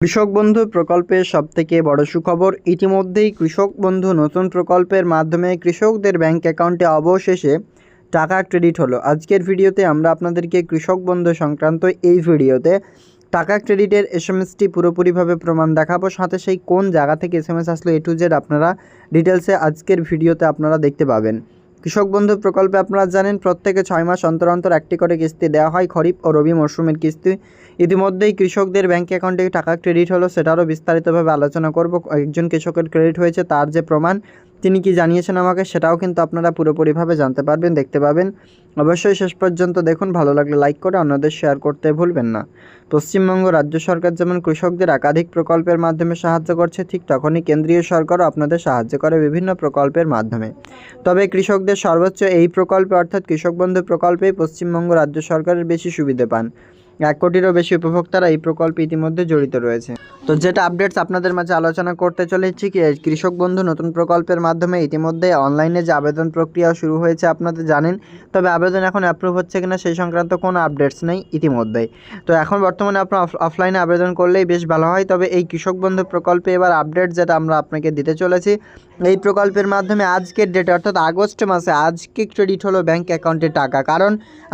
কৃষক বন্ধু প্রকল্পের সবথেকে বড় সুখবর, ইতিমধ্যেই কৃষক বন্ধু নতুন প্রকল্পের মাধ্যমে কৃষকদের ব্যাংক অ্যাকাউন্টে অবশেষে টাকা ক্রেডিট হলো। আজকের ভিডিওতে আমরা আপনাদেরকে কৃষক বন্ধু সংক্রান্ত এই ভিডিওতে টাকা ক্রেডিটের এস এম এসটি পুরোপুরিভাবে প্রমাণ দেখাবো। সাথে সেই কোন জায়গা থেকে এস এম এস আসলো, এ টু জেড আপনারা ডিটেলসে আজকের ভিডিওতে আপনারা দেখতে পাবেন। কৃষক বন্ধু প্রকল্পে আপনারা জানেন, প্রত্যেকে ছয় মাস অন্তর অন্তর একটি করে কিস্তি দেওয়া হয়, খরিফ ও রবি মরশুমের কিস্তি। ইতিমধ্যেই কৃষকদের ব্যাঙ্ক অ্যাকাউন্টে টাকা ক্রেডিট হলো, সেটারও বিস্তারিতভাবে আলোচনা করব। একজন কৃষকের ক্রেডিট হয়েছে, তার যে প্রমাণ তিনি কি জানিয়েছেন আমাকে? সেটাও কিন্তু আপনারা পুরোপুরিভাবে জানতে পারবেন, দেখতে পাবেন। অবশ্যই শেষ পর্যন্ত দেখুন, ভালো লাগলে লাইক করে অন্যদের শেয়ার করতে ভুলবেন না। পশ্চিমবঙ্গ রাজ্য সরকার যেমন কৃষকদের একাধিক প্রকল্পের মাধ্যমে সাহায্য করছে, ঠিক তখনই কেন্দ্রীয় সরকারও আপনাদের সাহায্য করে বিভিন্ন প্রকল্পের মাধ্যমে। তবে কৃষকদের সর্বোচ্চ এই প্রকল্পে, অর্থাৎ কৃষক বন্ধু প্রকল্পেই পশ্চিমবঙ্গ রাজ্য সরকারের বেশি সুবিধে পান। এক কোটিরও বেশি উপভোক্তারা এই প্রকল্পে ইতিমধ্যে জড়িত রয়েছে। তো যেটা আপডেটস আপনাদের মাঝে আলোচনা করতে চলেছি কি কৃষক বন্ধু নতুন প্রকল্পের মাধ্যমে ইতিমধ্যে অনলাইনে যে আবেদন প্রক্রিয়া শুরু হয়েছে আপনাদের জানেন, তবে আবেদন এখন অ্যাপ্রুভ হচ্ছে কিনা সেই সংক্রান্ত কোনো আপডেটস নেই ইতিমধ্যেই। তো এখন বর্তমানে আপনার অফলাইনে আবেদন করলেই বেশ ভালো হয়, তবে এই কৃষক বন্ধু প্রকল্পে এবার আপডেট যেটা আমরা আপনাকে দিতে চলেছি, এই প্রকল্পের মাধ্যমে আজকের ডেটে অর্থাৎ আগস্ট মাসে আজকে ক্রেডিট হলো ব্যাংক অ্যাকাউন্টে টাকা। কারণ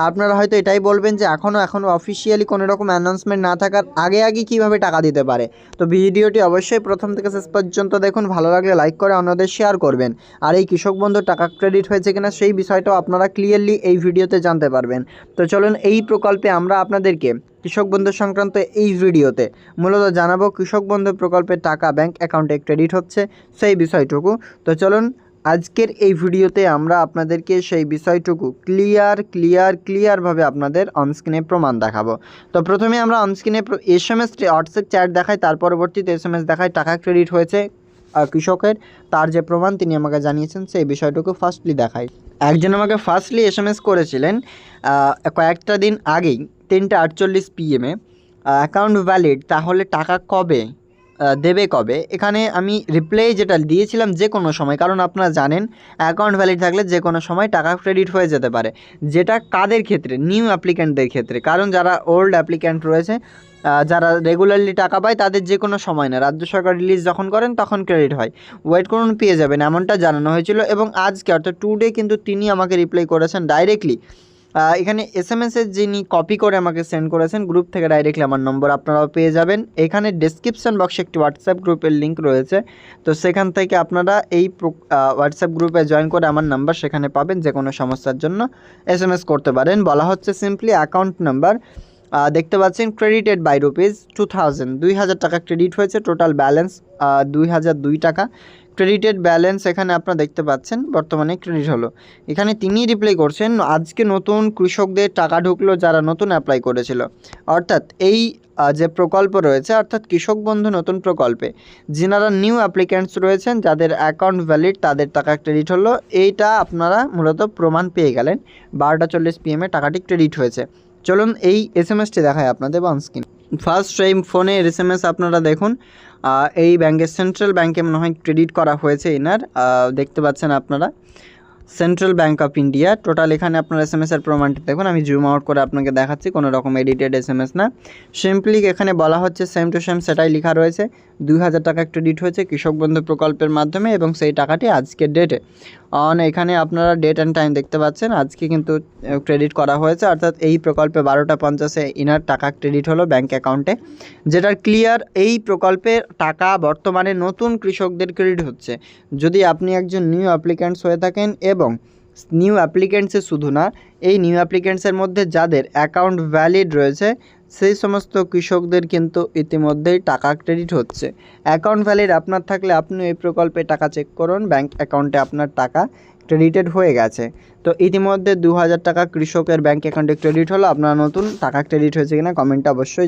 আপনারা হয়তো এটাই বলবেন যে এখনও এখনও অফিসিয়ালি কোনো রকম অ্যানাউন্সমেন্ট না থাকার আগে আগে কীভাবে টাকা দিতে পারে? তো ভিডিওটি অবশ্যই প্রথম থেকে শেষ পর্যন্ত দেখুন, ভালো লাগলে লাইক করে অন্যদের শেয়ার করবেন। আর এই কৃষক বন্ধু টাকা ক্রেডিট হয়েছে কিনা সেই বিষয়টাও আপনারা ক্লিয়ারলি এই ভিডিওতে জানতে পারবেন। তো চলুন এই প্রকল্পে আমরা আপনাদেরকে কৃষক বন্ধু সংক্রান্ত এই ভিডিওতে মূলত জানাব কৃষক বন্ধু প্রকল্পের টাকা ব্যাংক অ্যাকাউন্টে ক্রেডিট হচ্ছে, সেই বিষয়টুকু। তো চলুন আজকের এই ভিডিওতে আমরা আপনাদেরকে সেই বিষয়টুকু ক্লিয়ার ক্লিয়ার ক্লিয়ারভাবে আপনাদের অনস্ক্রিনে প্রমাণ দেখাবো। তো প্রথমে আমরা অনস্ক্রিনে S M S WhatsApp chat দেখাই, তার পরবর্তীতে এস এম দেখাই টাকা ক্রেডিট হয়েছে কৃষকের, তার যে প্রমাণ তিনি আমাকে জানিয়েছেন, সেই বিষয়টুকু ফার্স্টলি দেখাই। একজন আমাকে ফার্স্টলি এস এম এস করেছিলেন কয়েকটা দিন আগেই, তিনটে আটচল্লিশ পিএমে অ্যাকাউন্ট ভ্যালিড তাহলে টাকা কবে? দেবে কবে? এখানে আমি রিপ্লাই যেটা দিয়েছিলাম যে কোনো সময়, কারণ আপনারা জানেন অ্যাকাউন্ট ভ্যালিড থাকলে যে কোনো সময় টাকা ক্রেডিট হয়ে যেতে পারে। যেটা কাদের ক্ষেত্রে? নিউ অ্যাপ্লিক্যান্টদের ক্ষেত্রে। কারণ যারা ওল্ড অ্যাপ্লিক্যান্ট রয়েছে যারা রেগুলারলি টাকা পায়, তাদের যে কোনো সময় না। রাজ্য সরকার রিলিজ যখন করেন, তখন ক্রেডিট হয়। ওয়েট করুন, পেয়ে যাবেন। এমনটা জানানো হয়েছিল এবং আজকে, অর্থাৎ টু ডে কিন্তু তিনি আমাকে রিপ্লাই করেছেন ডাইরেক্টলি এখানে এস এম এসের যিনি কপি করে আমাকে সেন্ড করেছেন গ্রুপ থেকে ডাইরেক্টলি আমার নম্বর আপনারাও পেয়ে যাবেন। এখানে ডেসক্রিপশন বক্সে একটি হোয়াটসঅ্যাপ গ্রুপের লিঙ্ক রয়েছে। তো সেখান থেকে আপনারা এই হোয়াটসঅ্যাপ গ্রুপে জয়েন করে আমার নাম্বার সেখানে পাবেন যে কোনো সমস্যার জন্য। এস এম এস করতে পারেন। বলা হচ্ছে সিম্পলি অ্যাকাউন্ট নাম্বার দেখতে পাচ্ছেন credited by rupees two thousand দুই হাজার টাকা ক্রেডিট হয়েছে। টোটাল ব্যালেন্স দুই হাজার দুই টাকা। ক্রেডিটেড ব্যালেন্স এখানে আপনারা দেখতে পাচ্ছেন, বর্তমানে ক্রেডিট হলো। এখানে তিনি রিপ্লাই করছেন, আজকে নতুন কৃষকদের টাকা ঢুকলো যারা নতুন অ্যাপ্লাই করেছিল। অর্থাৎ এই যে প্রকল্প রয়েছে, অর্থাৎ কৃষক বন্ধু নতুন প্রকল্পে, যিনারা নিউ অ্যাপ্লিক্যান্টস রয়েছেন, যাদের অ্যাকাউন্ট ভ্যালিড তাদের টাকা ক্রেডিট হলো। এইটা আপনারা মূলত প্রমাণ পেয়ে গেলেন, বারোটা চল্লিশ পিএমে টাকাটি ক্রেডিট হয়েছে। চলুন এই এস এম এসটি দেখায় আপনাদের অন স্ক্রিন ফার্স্ট এই ফোনে এস এম এস আপনারা দেখুন। এই ব্যাংকের সেন্ট্রাল ব্যাংকে মনে হয় ক্রেডিট করা হয়েছে এনার। দেখতে পাচ্ছেন আপনারা। Central Bank of India total এখানে আপনার এস এম এসের প্রমাণটি দেখুন, আমি জুম আউট করে আপনাকে দেখাচ্ছি, কোনো রকম এডিটেড এস এম এস না। সিম্পলি এখানে বলা হচ্ছে সেম টু সেম সেটাই লেখা রয়েছে, দুই হাজার টাকা ক্রেডিট হয়েছে কৃষক বন্ধু প্রকল্পের মাধ্যমে এবং সেই টাকাটি আজকের ডেটে অন এখানে আপনারা ডেট অ্যান্ড টাইম দেখতে পাচ্ছেন, আজকে কিন্তু ক্রেডিট করা হয়েছে, অর্থাৎ এই প্রকল্পে বারোটা পঞ্চাশে ইনার টাকা ক্রেডিট হলো ব্যাঙ্ক অ্যাকাউন্টে যেটার ক্লিয়ার এই প্রকল্পের টাকা বর্তমানে নতুন কৃষকদের ক্রেডিট হচ্ছে। যদি আপনি একজন নিউ অ্যাপ্লিক্যান্টস হয়ে থাকেন এবং নিউ অ্যাপ্লিকেন্টসে শুধু না, এই নিউ অ্যাপ্লিকেন্টসের মধ্যে যাদের অ্যাকাউন্ট ভ্যালিড রয়েছে, সেই সমস্ত কৃষকদের কিন্তু ইতিমধ্যেই টাকা ক্রেডিট হচ্ছে। অ্যাকাউন্ট ভ্যালিড আপনার থাকলে আপনি এই প্রকল্পে টাকা চেক করুন ব্যাংক অ্যাকাউন্টে আপনার টাকা ক্রেডিটেড হয়ে গেছে। তো ইতিমধ্যে দু হাজার টাকা কৃষকের ব্যাংক অ্যাকাউন্টে ক্রেডিট হলো, আপনার নতুন টাকা ক্রেডিট হয়েছে কিনা কমেন্টে অবশ্যই